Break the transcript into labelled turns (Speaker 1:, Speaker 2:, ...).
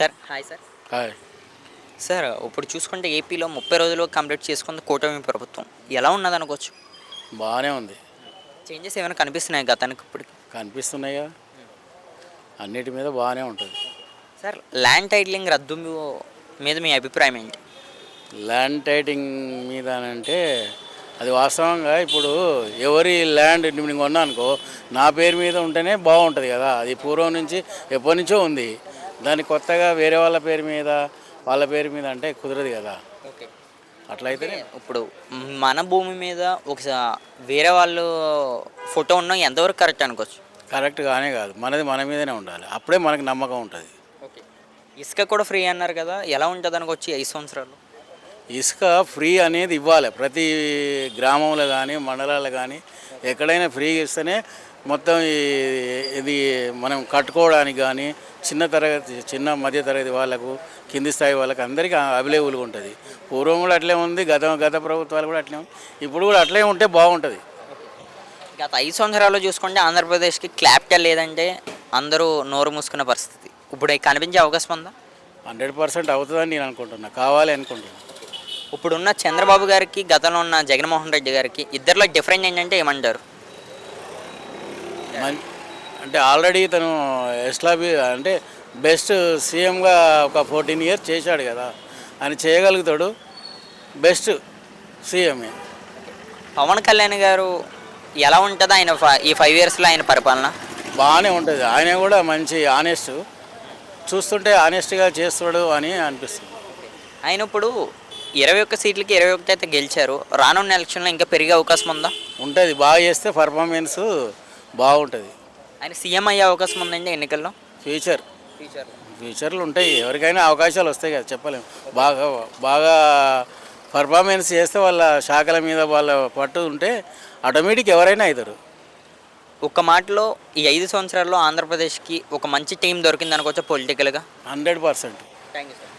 Speaker 1: Sir. Hi sir.
Speaker 2: Hi.
Speaker 1: Sir ఇప్పుడు చూసుకుంటే ఏపీలో ముప్పై రోజులు కంప్లీట్ చేసుకుంది కూటమి ప్రభుత్వం. ఎలా ఉన్నది అనుకోవచ్చు?
Speaker 2: బాగానే ఉంది.
Speaker 1: చేంజెస్ ఏమైనా కనిపిస్తున్నాయి గతానికి ఇప్పటికి?
Speaker 2: కనిపిస్తున్నాయా అన్నిటి మీద బాగానే ఉంటుంది.
Speaker 1: సార్ ల్యాండ్ టైటిలింగ్ రద్దు మీద మీ అభిప్రాయం ఏంటి?
Speaker 2: ల్యాండ్ టైటింగ్ మీద అంటే అది వాస్తవంగా ఇప్పుడు ఎవరి ల్యాండ్ నేను కొన్నా అనుకో నా పేరు మీద ఉంటేనే బాగుంటుంది కదా. అది పూర్వం నుంచి ఎప్పటి నుంచో ఉంది. దాన్ని కొత్తగా వేరే వాళ్ళ పేరు మీద వాళ్ళ పేరు మీద అంటే కుదరదు కదా.
Speaker 1: ఓకే.
Speaker 2: అట్లయితేనే
Speaker 1: ఇప్పుడు మన భూమి మీద ఒక వేరే వాళ్ళు ఫోటో ఉన్న ఎంతవరకు కరెక్ట్ అనుకోవచ్చు?
Speaker 2: కరెక్ట్ కానే కాదు. మనది మన మీదనే ఉండాలి. అప్పుడే మనకి నమ్మకం ఉంటుంది.
Speaker 1: ఓకే. ఇసుక కూడా ఫ్రీ అన్నారు కదా ఎలా ఉంటుంది అనుకోవచ్చు ఐదు సంవత్సరాలు
Speaker 2: ఇసుక ఫ్రీ అనేది ఇవ్వాలి. ప్రతి గ్రామంలో కానీ మండలాల్లో కానీ ఎక్కడైనా ఫ్రీ ఇస్తేనే మొత్తం ఇది మనం కట్టుకోవడానికి కానీ చిన్న తరగతి చిన్న మధ్య తరగతి వాళ్ళకు కింది స్థాయి వాళ్ళకి అందరికీ అవైలబుల్గా ఉంటుంది. పూర్వం కూడా అట్లే ఉంది గత గత ప్రభుత్వాలు కూడా అట్లే ఉంది. ఇప్పుడు కూడా అట్లే ఉంటే బాగుంటుంది.
Speaker 1: గత ఐదు సంవత్సరాల్లో చూసుకుంటే ఆంధ్రప్రదేశ్కి క్లాపిటల్ లేదంటే అందరూ నోరు మూసుకున్న పరిస్థితి. ఇప్పుడు కనిపించే అవకాశం ఉందా?
Speaker 2: హండ్రెడ్ పర్సెంట్ అవుతుందని నేను అనుకుంటున్నా. కావాలి అనుకుంటున్నా.
Speaker 1: ఇప్పుడున్న చంద్రబాబు గారికి గతంలో ఉన్న జగన్మోహన్ రెడ్డి గారికి ఇద్దరిలో డిఫరెంట్ ఏంటంటే ఏమంటారు?
Speaker 2: అంటే ఆల్రెడీ తను ఎస్లాబీ అంటే బెస్ట్ సీఎంగా ఒక ఫోర్టీన్ ఇయర్స్ చేశాడు కదా ఆయన చేయగలుగుతాడు బెస్ట్ సీఎంఏ.
Speaker 1: పవన్ కళ్యాణ్ గారు ఎలా ఉంటుంది ఆయన ఈ ఫైవ్ ఇయర్స్లో ఆయన పరిపాలన?
Speaker 2: బాగానే ఉంటుంది. ఆయన కూడా మంచి ఆనెస్ట్ చూస్తుంటే ఆనెస్ట్గా చేస్తాడు అని అనిపిస్తుంది.
Speaker 1: ఆయన ఇప్పుడు ఇరవై ఒక్క సీట్లకి ఇరవై ఒకటి అయితే గెలిచారు. రానున్న ఎలక్షన్లో ఇంకా పెరిగే అవకాశం ఉందా?
Speaker 2: ఉంటుంది. బాగా చేస్తే పర్ఫార్మెన్స్ బాగుంటుంది.
Speaker 1: ఆయన సీఎం అయ్యే అవకాశం ఉందండి ఎన్నికల్లో?
Speaker 2: ఫ్యూచర్ ఫ్యూచర్లు ఉంటాయి. ఎవరికైనా అవకాశాలు వస్తాయి కదా చెప్పలేము బాగా బాగా పర్ఫార్మెన్స్ చేస్తే వాళ్ళ శాఖల మీద వాళ్ళ పట్టు ఉంటే ఆటోమేటిక్ ఎవరైనా అవుతారు.
Speaker 1: ఒక్క మాటలో ఈ ఐదు సంవత్సరాల్లో ఆంధ్రప్రదేశ్కి ఒక మంచి టీం దొరికింది అనుకోవచ్చు పొలిటికల్గా
Speaker 2: hundred percent.
Speaker 1: Thank you sir